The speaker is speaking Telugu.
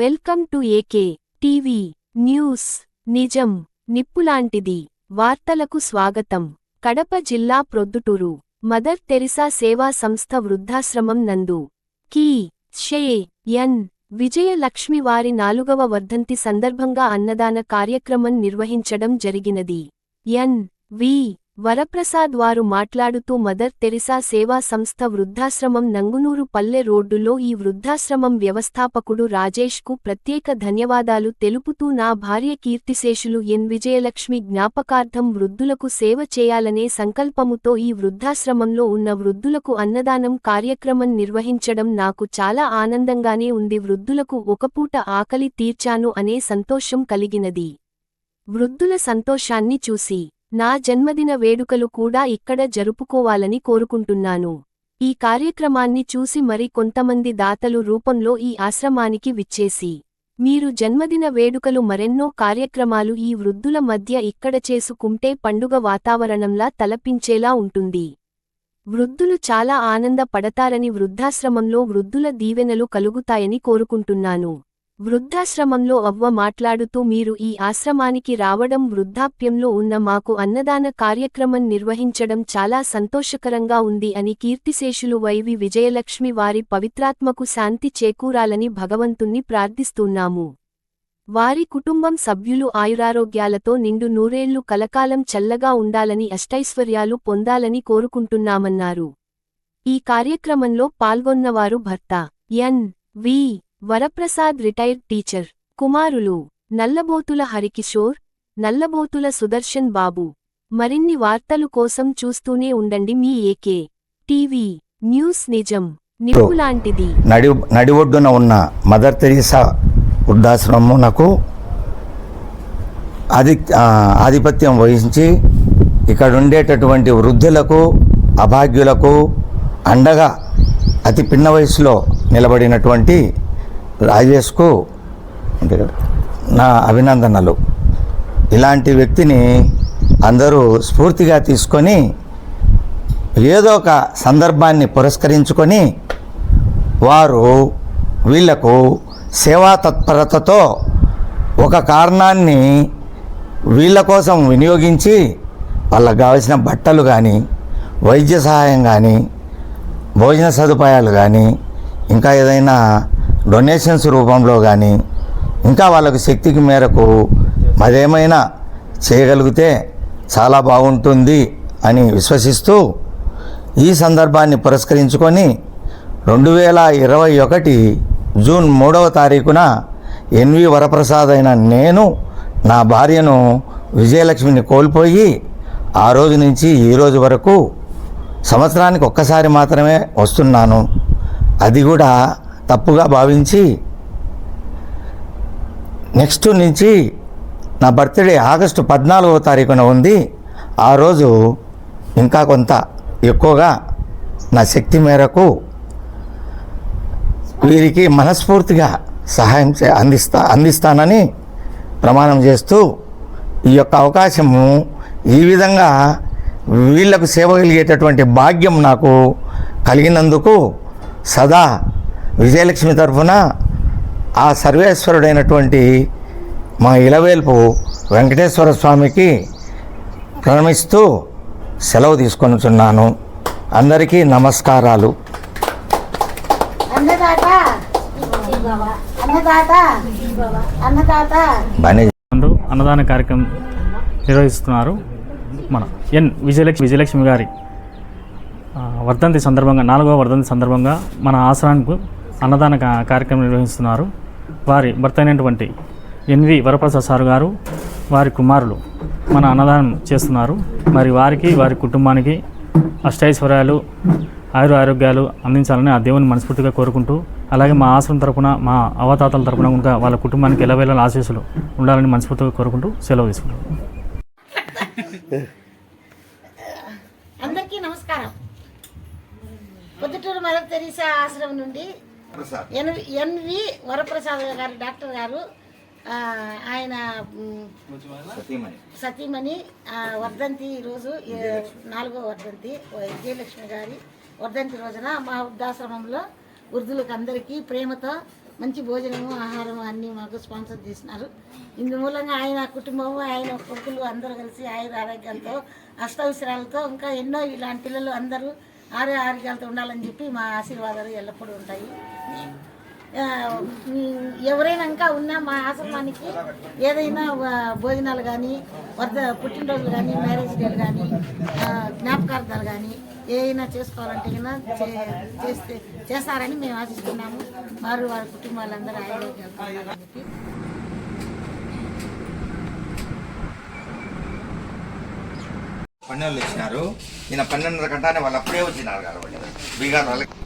Welcome to AK TV news. నిజం నిప్పులాంటిది. వార్తలకు స్వాగతం. కడప జిల్లా ప్రొద్దుటూరు. మదర్ తెరిసా సేవా సంస్థ వృద్ధాశ్రమం నందు. కీ. షే. ఎన్. విజయలక్ష్మి వారి నాలుగవ వర్ధంతి సందర్భంగా అన్నదాన కార్యక్రమం నిర్వహించడం జరిగినది. ఎన్. వి. వరప్రసాద్ వారు మాట్లాడుతూ మదర్ తెరిసా సేవా సంస్థ వృద్ధాశ్రమం నంగునూరు పల్లె రోడ్డులో ఈ వృద్ధాశ్రమం వ్యవస్థాపకుడు రాజేష్కు ప్రత్యేక ధన్యవాదాలు తెలుపుతూ నా భార్య కీర్తిశేషులు ఎన్. విజయలక్ష్మి జ్ఞాపకార్థం వృద్ధులకు సేవ చేయాలనే సంకల్పముతో ఈ వృద్ధాశ్రమంలో ఉన్న వృద్ధులకు అన్నదానం కార్యక్రమం నిర్వహించడం నాకు చాలా ఆనందంగానే ఉంది. వృద్ధులకు ఒకపూట ఆకలి తీర్చాను అనే సంతోషం కలిగినది. వృద్ధుల సంతోషాన్ని చూసి నా జన్మదిన వేడుకలు కూడా ఇక్కడ జరుపుకోవాలని కోరుకుంటున్నాను. ఈ కార్యక్రమాన్ని చూసి మరి కొంతమంది దాతలు రూపంలో ఈ ఆశ్రమానికి విచ్చేసి మీరు జన్మదిన వేడుకలు మరెన్నో కార్యక్రమాలు ఈ వృద్ధుల మధ్య ఇక్కడ చేసుకుంటే పండుగ వాతావరణంలా తలపించేలా ఉంటుంది. వృద్ధులు చాలా ఆనంద పడతారని వృద్ధాశ్రమంలో వృద్ధుల దీవెనలు కలుగుతాయని కోరుకుంటున్నాను. వృద్ధాశ్రమంలో అవ్వ మాట్లాడుతూ మీరు ఈ ఆశ్రమానికి రావడం వృద్ధాప్యంలో ఉన్న మాకు అన్నదాన కార్యక్రమం నిర్వహించడం చాలా సంతోషకరంగా ఉంది అని కీర్తిశేషులు వైవి విజయలక్ష్మి వారి పవిత్రాత్మకు శాంతి చేకూరాలని భగవంతుణ్ణి ప్రార్థిస్తున్నాము. వారి కుటుంబం సభ్యులు ఆయురారోగ్యాలతో నిండు నూరేళ్ళు కలకాలం చల్లగా ఉండాలని అష్టైశ్వర్యాలు పొందాలని కోరుకుంటున్నామన్నారు. ఈ కార్యక్రమంలో పాల్గొన్నవారు భర్త N V Varaprasad retired teacher. కుమారులు నల్లబోతుల హరికిషోర్ నల్లబోతుల సుదర్శన్ బాబు. మరిన్ని వార్తలు కోసం చూస్తూనే ఉండండి మీ ఏకే టీవీ న్యూస్ నిజం. నిప్పులాంటిది నడి నడి ఒడ్డున ఉన్న మదర్ తెరీసా వృద్ధాశ్రమమునకు అధి ఆధిపత్యం వహించి ఇక్కడ ఉండేటటువంటి వృద్ధులకు అభాగ్యులకు అండగా అతి పిన్న వయసులో నిలబడినటువంటి రాజేష్కు అంతే కదా, నా అభినందనలు. ఇలాంటి వ్యక్తిని అందరూ స్ఫూర్తిగా తీసుకొని ఏదో ఒక సందర్భాన్ని పురస్కరించుకొని వారు వీళ్ళకు సేవా తత్పరతతో ఒక కారణాన్ని వీళ్ళ కోసం వినియోగించి వాళ్ళకు కావలసిన బట్టలు కానీ వైద్య సహాయం కానీ భోజన సదుపాయాలు కానీ ఇంకా ఏదైనా డొనేషన్స్ రూపంలో కానీ ఇంకా వాళ్ళకు శక్తికి మేరకు మరేమైనా చేయగలిగితే చాలా బాగుంటుంది అని విశ్వసిస్తూ ఈ సందర్భాన్ని పురస్కరించుకొని రెండు వేల ఇరవై ఒకటి జూన్ మూడవ తారీఖున ఎన్వి వరప్రసాద్ అయిన నేను నా భార్యను విజయలక్ష్మిని కోల్పోయి ఆ రోజు నుంచి ఈ రోజు వరకు సంవత్సరానికి ఒక్కసారి మాత్రమే వస్తున్నాను. అది కూడా తప్పుగా భావించి నెక్స్ట్ నుంచి నా బర్త్డే ఆగస్టు పద్నాలుగవ తారీఖున ఉంది. ఆ రోజు ఇంకా కొంత ఎక్కువగా నా శక్తి మేరకు వీరికి మనస్ఫూర్తిగా సహాయం చే అందిస్తా అందిస్తానని ప్రమాణం చేస్తూ ఈ యొక్క అవకాశము ఈ విధంగా వీళ్ళకు సేవ కలిగేటటువంటి భాగ్యం నాకు కలిగినందుకు సదా విజయలక్ష్మి తరఫున ఆ సర్వేశ్వరుడైనటువంటి మా ఇలవేల్పు వెంకటేశ్వర స్వామికి ప్రణమిస్తూ సెలవు తీసుకొనుచున్నాను. అందరికీ నమస్కారాలు. అన్నదాన కార్యక్రమం నిర్వహిస్తున్నారు మన ఎన్ విజయలక్ష్మి విజయలక్ష్మి గారి ఆ, వర్ధంతి సందర్భంగా నాలుగవ వర్ధంతి సందర్భంగా మన ఆశ్రమానికి అన్నదాన కార్యక్రమం నిర్వహిస్తున్నారు. వారి భర్త అయినటువంటి ఎన్వి వరప్రసాద్ సార్ గారు వారి కుమారులు మన అన్నదానం చేస్తున్నారు. మరి వారికి వారి కుటుంబానికి అష్టైశ్వర్యాలు ఆయుర ఆరోగ్యాలు అందించాలని ఆ దేవుని మనస్ఫూర్తిగా కోరుకుంటూ అలాగే మా ఆశ్రమం తరపున మా అవతాతల తరపున ఇంకా వాళ్ళ కుటుంబానికి ఎలవేళ ఆశీస్సులు ఉండాలని మనస్ఫూర్తిగా కోరుకుంటూ సెలవు తీసుకుంటాం అందరికీ నమస్కారం. పొద్దుటూరు మదర్ తెరీసా ఆశ్రమం నుండి ఎన్వి ఎన్వి వరప్రసాద్ గారు డాక్టర్ గారు ఆ, ఆయన సతీమణి. వర్ధంతి ఈరోజు నాలుగో వర్ధంతి విజయలక్ష్మి గారి వర్ధంతి రోజున మా వృద్ధాశ్రమంలో వృద్ధులకు అందరికీ ప్రేమతో మంచి భోజనము ఆహారము అన్నీ మాకు స్పాన్సర్ చేసినారు. ఇందు మూలంగా ఆయన కుటుంబము ఆయన కొడుకులు అందరూ కలిసి ఆయుర ఆరోగ్యాలతో అష్టవిశ్రాలతో ఇంకా ఎన్నో ఇలాంటి పిల్లలు అందరూ ఆరోగ్య ఆరోగ్యాలతో ఉండాలని చెప్పి మా ఆశీర్వాదాలు ఎల్లప్పుడూ ఉంటాయి. ఎవరైనాక ఉన్న ఉన్నా మా ఆశ్రమానికి ఏదైనా భోజనాలు కానీ వరద పుట్టినరోజులు కానీ మ్యారేజ్ డేలు కానీ జ్ఞాపకార్థాలు కానీ ఏదైనా చేసుకోవాలంటే కన్నా చే- చేస్తే చేస్తారని మేము ఆశిస్తున్నాము. వారు వారి కుటుంబాలందరూ ఆరోగ్యాలతో ఉండాలని చెప్పి పన్నెండు వచ్చినారు ఈయన పన్నెండున్నర గంటనే వాళ్ళు అప్పుడే వచ్చినారు కాబట్టి బీగారు వాళ్ళకి.